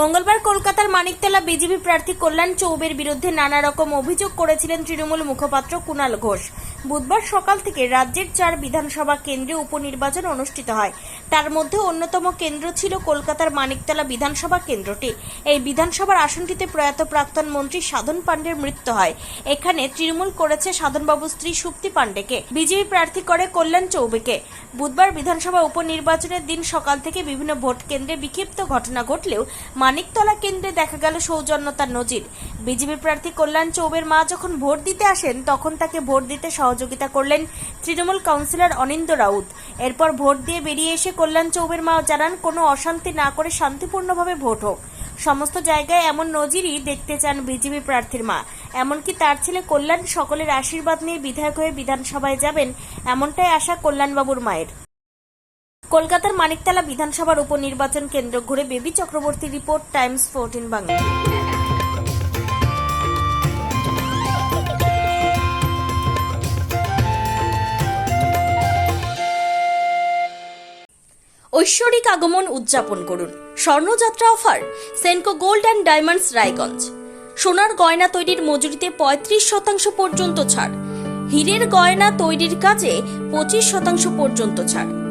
মঙ্গলবার কলকাতার মানিকতলা বিজেপি প্রার্থী কল্যাণ চৌবের বিরুদ্ধে নানা রকম অভিযোগ করেছিলেন তৃণমূল মুখপাত্র কুণাল ঘোষ। বুধবার সকাল থেকে রাজ্যের চার বিধানসভা কেন্দ্রে উপনির্বাচন অনুষ্ঠিত হয়। তার মধ্যে অন্যতম কেন্দ্র ছিল কলকাতার মানিকতলা বিধানসভা কেন্দ্রটি। এই বিধানসভার আসনটিতে প্রয়াত প্রাক্তন মন্ত্রী সাধন পাণ্ডের মৃত্যু হয়। এখানে তৃণমূল করেছে সাধনবাবুর স্ত্রী সুপ্তি পাণ্ডেকে। বিজেপি প্রার্থী করে কল্যাণ চৌবেকে। বুধবার বিধানসভা উপনির্বাচনের দিন সকাল থেকে বিভিন্ন ভোট কেন্দ্রে বিক্ষিপ্ত ঘটনা ঘটলেও মানিকতলা কেন্দ্রে দেখা গেল সৌজন্যতার নজির। বিজেপি প্রার্থী কল্যাণ চৌবের মা যখন ভোট দিতে আসেন, তখন তাকে ভোট দিতে সহযোগিতা করলেন তৃণমূল কাউন্সিলর অনিন্দ রাউত। এরপর ভোট দিয়ে বেরিয়ে এসে কল্যাণ চৌবের মা জানান, কোনো অশান্তি না করে শান্তিপূর্ণভাবে ভোট হোক। সমস্ত জায়গায় এমন নজিরই দেখতে চান বিজেপি প্রার্থীর মা। এমনকি তার ছেলে কল্যাণ সকলের আশীর্বাদ নিয়ে বিধায়ক হয়ে বিধানসভায় যাবেন, এমনটাই আশা কল্যাণবাবুর মায়ের। কলকাতার মানিকতলা বিধানসভার উপনির্বাচন কেন্দ্র ঘুরে Baby Chakraborty report, Times fourteen Bangla. ঐশ্বরিক আগমন উদযাপন করুন। স্বর্ণযাত্রা offer, Senco gold and diamonds Raiganj. সোনার গয়না তৈরির মজুরিতে পঁয়ত্রিশ শতাংশ পর্যন্ত ছাড়। হীরের গয়না তৈরির কাজে পঁচিশ শতাংশ পর্যন্ত ছাড়।